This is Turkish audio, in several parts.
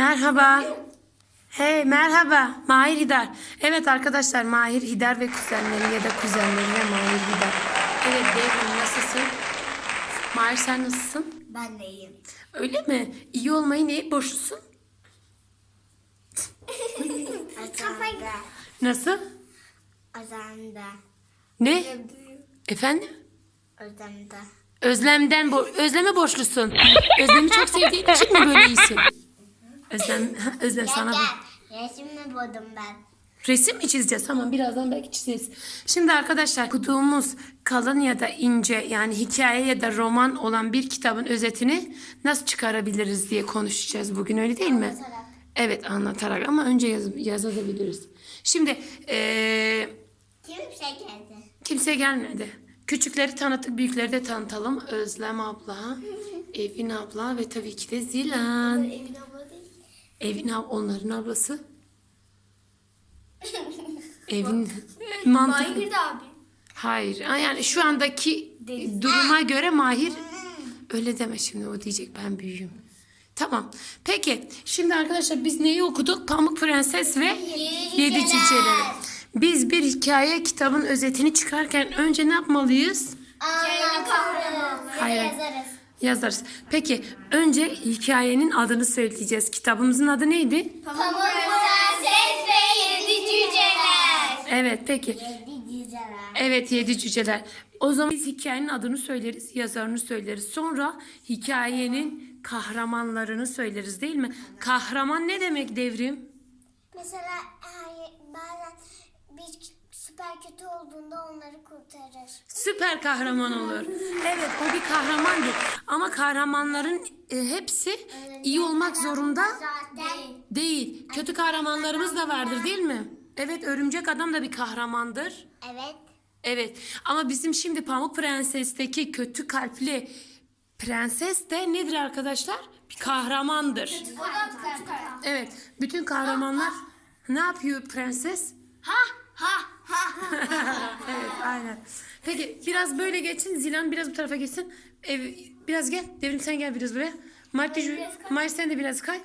Merhaba. Hey merhaba. Mahir Hidar. Evet arkadaşlar Mahir Hidar ve kuzenleri ya da kuzenleri ve Mahir Hidar. Evet Devrim nasılsın? Mahir sen nasılsın? Ben de iyiyim. Öyle mi? İyi olmayı neye borçlusun? Azanda. Nasıl? Azanda. Ne? Efendim? Azanda. Özlemden bo- özleme borçlusun. Özlemi çok sevdiğin için mi böyle iyisin? Özlem, Özlem sana. Gel. Resim mi buldum ben? Resim mi çizeceğiz? Tamam birazdan belki çizeriz. Şimdi arkadaşlar okuduğumuz kalın ya da ince yani hikaye ya da roman olan bir kitabın özetini nasıl çıkarabiliriz diye konuşacağız bugün öyle değil mi? Anlatarak. Evet anlatarak ama önce yaz, yazabiliriz. Şimdi eee, Kimse geldi. kimse gelmedi. Küçükleri tanıttık büyükleri de tanıtalım. Özlem abla, Evin abla ve tabii ki de Zilan. Evin abla. Evin ab onların ablası. Evin mantıklı. de abi. Hayır. Ha, Yani şu andaki duruma göre Mahir öyle deme şimdi o diyecek ben büyüğüm. Tamam. Peki. Şimdi arkadaşlar biz neyi okuduk? Pamuk Prenses ve Yedi Cüceleri. Biz bir hikaye kitabın özetini çıkarken önce ne yapmalıyız? Kahramanı. Hayır. Yazarız. Yazarız. Peki önce hikayenin adını söyleyeceğiz. Kitabımızın adı neydi? Pamuk Prenses ve Yedi Cüceler. Evet peki. Yedi Cüceler. Evet yedi cüceler. O zaman biz hikayenin adını söyleriz, yazarını söyleriz. Sonra hikayenin kahramanlarını söyleriz değil mi? Kahraman ne demek devrim? Mesela bazen bir süper kötü olduğunda onları kurtarır. Süper kahraman olur. Evet o bir kahramandır. Ama kahramanların e, hepsi iyi olmak zorunda Zaten değil. Kötü kahramanlarımız da vardır değil mi? Evet örümcek adam da bir kahramandır. evet. Evet ama bizim şimdi Pamuk Prenses'teki kötü kalpli prenses de nedir arkadaşlar? Bir kahramandır. O da. Evet bütün kahramanlar ne yapıyor prenses? Ha. Evet aynen. Peki biraz böyle geçin Zilan biraz bu tarafa geçsin. Ev, biraz gel Devrim sen gel biraz buraya. Marti, Mari sen de biraz kay.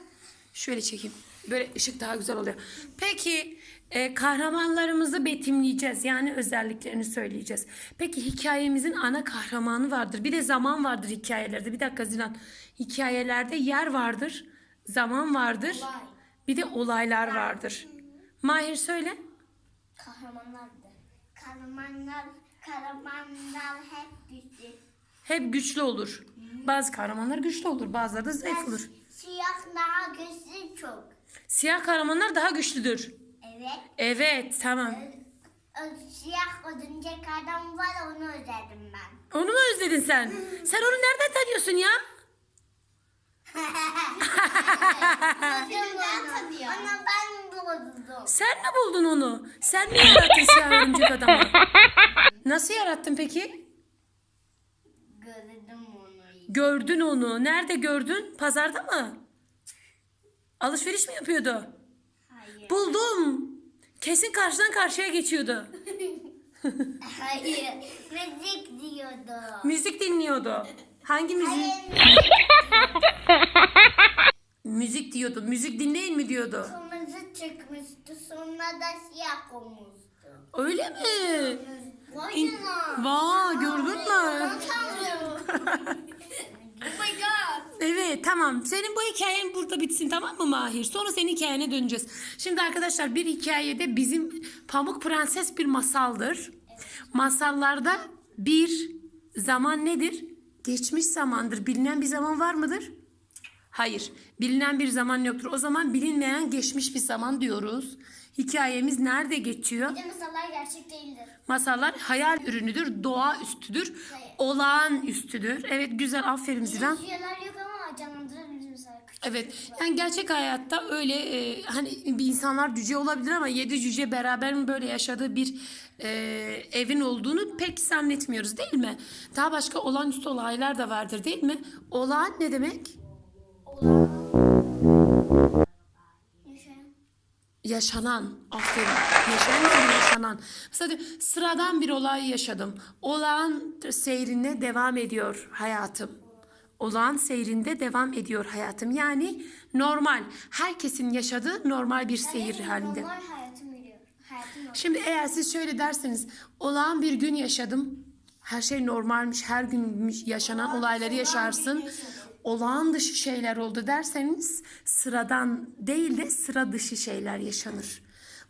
Şöyle çekeyim. Böyle ışık daha güzel oluyor. Peki e, kahramanlarımızı betimleyeceğiz. Yani özelliklerini söyleyeceğiz. Peki hikayemizin ana kahramanı vardır. Bir de zaman vardır hikayelerde. Bir dakika Zilan. Hikayelerde yer vardır. Zaman vardır. Bir de olaylar vardır. Mahir söyle. Kahramanlardı. Kahramanlar, kahramanlar hep güçlü. Hep güçlü olur. Bazı kahramanlar güçlü olur. Bazıları da zayıf olur. Siyah daha güçlü çok. Siyah kahramanlar daha güçlüdür. Evet. Evet tamam. O siyah örümcek adam var onu özledim ben. Onu mu özledin sen? Sen onu nereden tanıyorsun ya? Kimden tanıyor? Onu ben buldum. Sen mi buldun onu? Sen mi yarattın siyah örümcek adamı? Nasıl yarattın peki? Gördüm onu. Gördün onu. Nerede gördün? Pazarda mı? Alışveriş mi yapıyordu? Hayır. Buldum. Kesin karşıdan karşıya geçiyordu. Hayır. Müzik diyordu. Müzik dinliyordu. Hangi müzik? Hayır. Müzik diyordu. Müzik dinleyin mi diyordu? Kırmızı çıkmıştı sonra da siyah olmuştu. Öyle mi? Vay canına. Vay gördün mü? Oh my god. Evet tamam. Senin bu hikayen burada bitsin tamam mı Mahir? Sonra senin hikayene döneceğiz. Şimdi arkadaşlar bir hikayede bizim Pamuk Prenses bir masaldır. Masallarda bir zaman nedir? Geçmiş zamandır. Bilinen bir zaman var mıdır? Hayır. Bilinen bir zaman yoktur. O zaman bilinmeyen geçmiş bir zaman diyoruz. Hikayemiz nerede geçiyor? Bir de masallar gerçek değildir. Masallar hayal ürünüdür, doğa üstüdür, olağan üstüdür. Evet güzel aferin Zilan. Rüyalar yok ama canlandırabilir mesela. Küçük Evet yani gerçek hayatta öyle e, hani bir insanlar cüce olabilir ama yedi cüce beraber mi böyle yaşadığı bir e, evin olduğunu pek zannetmiyoruz değil mi? Daha başka olağanüstü olaylar da vardır değil mi? Olağan ne demek? Yaşanan. Aferin. Yaşayan değil yaşanan. Mesela diyor, sıradan bir olay yaşadım. Olağan seyrine devam ediyor hayatım. olağan seyrinde devam ediyor hayatım. Yani normal. Herkesin yaşadığı normal bir seyir halinde. Normal hayatım yürüyor. Hayatım normal. Şimdi eğer siz şöyle derseniz olağan bir gün yaşadım. Her şey normalmiş. Her gün yaşanan olayları yaşarsın. Olağan dışı şeyler oldu derseniz sıradan değil de sıra dışı şeyler yaşanır.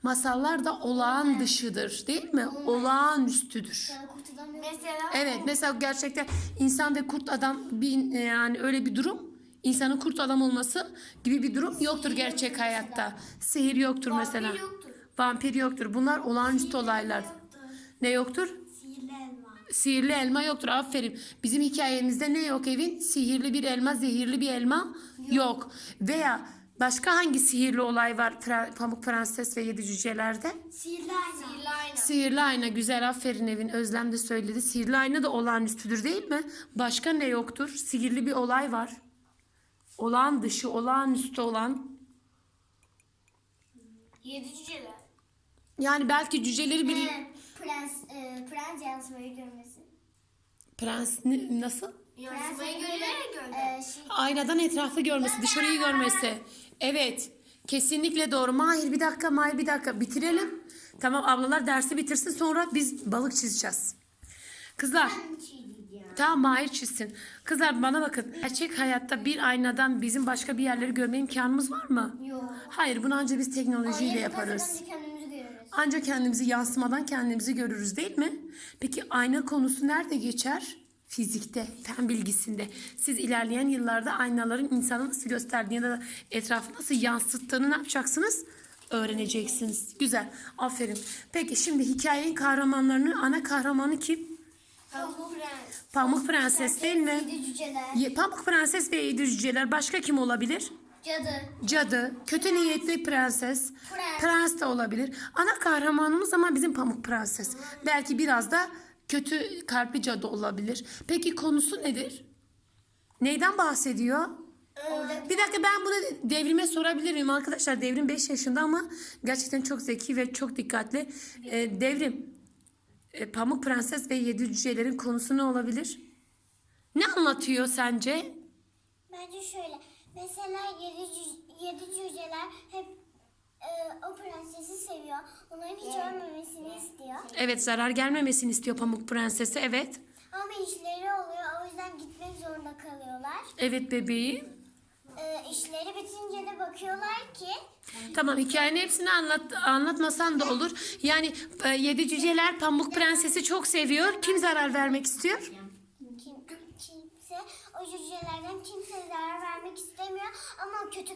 Masallar da olağan dışıdır değil mi? Olağanüstüdür. Sana kurtulamıyorum. Mesela Evet mesela gerçekten insan ve kurt adam bir yani öyle bir durum insanın kurt adam olması gibi bir durum yoktur gerçek hayatta. Sihir yoktur mesela. yoktur. Vampir yoktur. Bunlar olağanüstü olaylar. Ne yoktur? Sihirli elma. Yoktur. Aferin. Bizim hikayemizde ne yok evin? Sihirli bir elma, zehirli bir elma yok. Veya başka hangi sihirli olay var Pre- Pamuk Prenses ve Yedi Cüceler'de? Sihirli ayna. Sihirli ayna. Sihirli ayna güzel aferin evin Özlem de söyledi. Sihirli ayna da olağanüstüdür değil mi? Başka ne yoktur? Sihirli bir olay var. Olağan dışı, olağanüstü olan. Yedi cüceler. Yani belki cüceleri bir... Prens, e, prens yansımayı görmesi. Prens ne- nasıl? Yansımayı görerek gördü. E, şey, Aynadan etrafı görmesi, dışarıyı görmesi. Evet. Kesinlikle doğru. Mahir bir dakika, Mahir bir dakika. Bitirelim. Tamam ablalar dersi bitirsin sonra biz balık çizeceğiz. Kızlar. şey diyeceğim. Tamam Mahir çizsin. Kızlar bana bakın. Gerçek hayatta bir aynadan bizim başka bir yerleri görme imkanımız var mı? Yok. Hayır bunu ancak biz teknolojiyle yaparız. Görürüz. Ancak kendimizi yansımadan kendimizi görürüz değil mi? Peki ayna konusu nerede geçer? Fizikte, fen bilgisinde. Siz ilerleyen yıllarda aynaların insanı nasıl gösterdiğini ya da etrafı nasıl yansıttığını ne yapacaksınız? Öğreneceksiniz. Güzel. Aferin. Peki şimdi hikayenin kahramanlarının ana kahramanı kim? Pamuk prens. Pamuk Prenses değil mi? Yedi cüceler. Pamuk Prenses ve Yedi Cüceler başka kim olabilir? Cadı. Cadı, kötü niyetli prenses, Prens. prens de olabilir. Ana kahramanımız ama bizim Pamuk Prenses. Belki biraz da kötü kalpli cadı olabilir. Peki konusu nedir? Neyden bahsediyor? Orada Bir dakika ben bunu devrime sorabilir miyim arkadaşlar? Devrim 5 yaşında ama gerçekten çok zeki ve çok dikkatli. Ee, devrim, e, Pamuk Prenses ve Yedi Cücelerin konusu ne olabilir? Ne anlatıyor sence? Bence şöyle. Mesela yedi, cü- yedi cüceler hep e, o prensesi seviyor. Onların hiç ölmemesini istiyor. Evet zarar gelmemesini istiyor Pamuk Prenses'e evet. Ama işleri oluyor. O yüzden gitmek zorunda kalıyorlar. Evet bebeğim. E, işleri bitince de bakıyorlar ki Tamam hikayenin hepsini anlat, anlatmasan da olur. Yani e, yedi cüceler Pamuk Prenses'i çok seviyor. Kim zarar vermek istiyor? O cücelerden kimse zarar vermek istemiyor. Ama kötü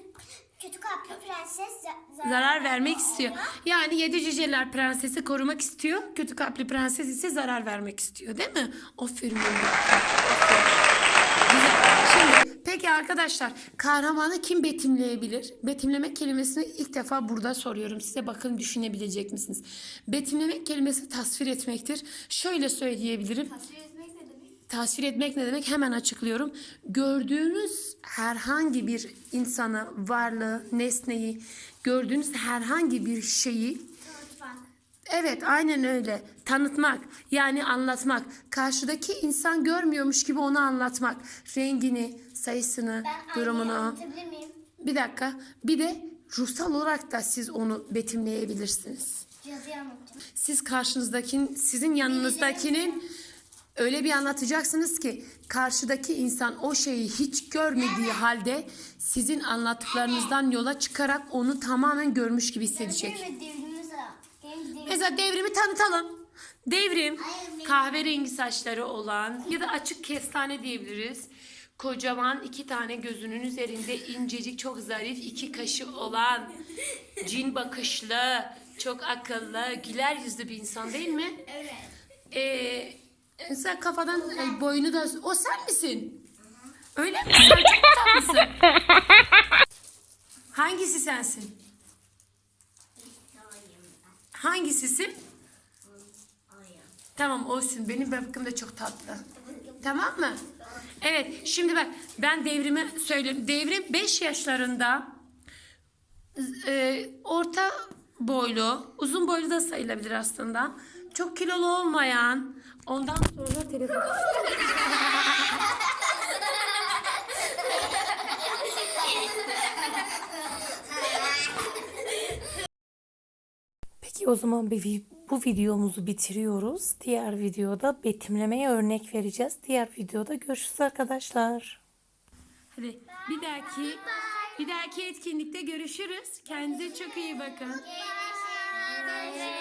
kötü kalpli prenses za- zarar, Zarar vermek istiyor. Yani yedi cüceler prensesi korumak istiyor. Kötü kalpli prenses ise zarar vermek istiyor değil mi? Aferin benim. Güzel. Şimdi peki arkadaşlar kahramanı kim betimleyebilir? Betimlemek kelimesini ilk defa burada soruyorum size. Bakın düşünebilecek misiniz? Betimlemek kelimesi tasvir etmektir. Şöyle söyleyebilirim. Tasvir etmek ne demek? Hemen açıklıyorum. Gördüğünüz herhangi bir insanı, varlığı, nesneyi, gördüğünüz herhangi bir şeyi Evet aynen öyle. Tanıtmak yani anlatmak. Karşıdaki insan görmüyormuş gibi onu anlatmak. Rengini, sayısını, Ben durumunu. miyim? Bir dakika. Bir de ruhsal olarak da siz onu betimleyebilirsiniz. Siz karşınızdakinin, sizin yanınızdakinin öyle bir anlatacaksınız ki karşıdaki insan o şeyi hiç görmediği halde sizin anlattıklarınızdan yola çıkarak onu tamamen görmüş gibi hissedecek. Mesela devrimi tanıtalım. Devrim kahverengi saçları olan ya da açık kestane diyebiliriz. Kocaman iki tane gözünün üzerinde incecik çok zarif iki kaşı olan cin bakışlı, çok akıllı, güler yüzlü bir insan değil mi? Evet. Ee, sen kafadan e, boyunu da o sen misin? Öyle mi? Sen çok tatlısın. Hangisi sensin? Hangisisin? Tamam olsun. Benim bakım da çok tatlı. Tamam mı? Evet. Şimdi bak ben devrimi söyleyeyim. Devrim 5 yaşlarında e, orta boylu, uzun boylu da sayılabilir aslında. Çok kilolu olmayan, Ondan sonra telefon. Peki o zaman bir, bu videomuzu bitiriyoruz. Diğer videoda betimlemeye örnek vereceğiz. Diğer videoda görüşürüz arkadaşlar. Hadi bir dahaki bir dahaki etkinlikte görüşürüz. Kendinize çok iyi bakın. Görüşürüz.